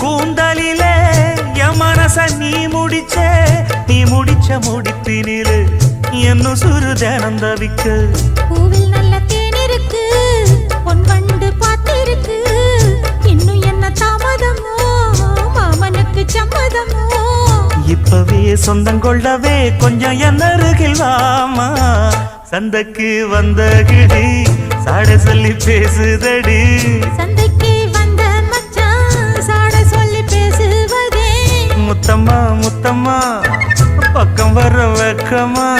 கூந்தலில என் மனச நீ முடிச்ச. நீ முடிச்ச முடித்தினில் என்னும் சுரு ஜனம் தவிக்க. பூவில் நல்ல தேன் இருக்கு. பொன் வண்டு பார்த்திருக்கு. இன்னும் என்ன தாமதமோ? மாமனுக்கு சம்மதமோ? இப்பவே சொந்தம் கொள்ளவே கொஞ்சம் என் அருகில் வாமா. சந்தைக்கு வந்த கிடி சாட சொல்லி பேசுதடி. சந்தைக்கு பேசுவதே பக்கம் வர வெக்கமா?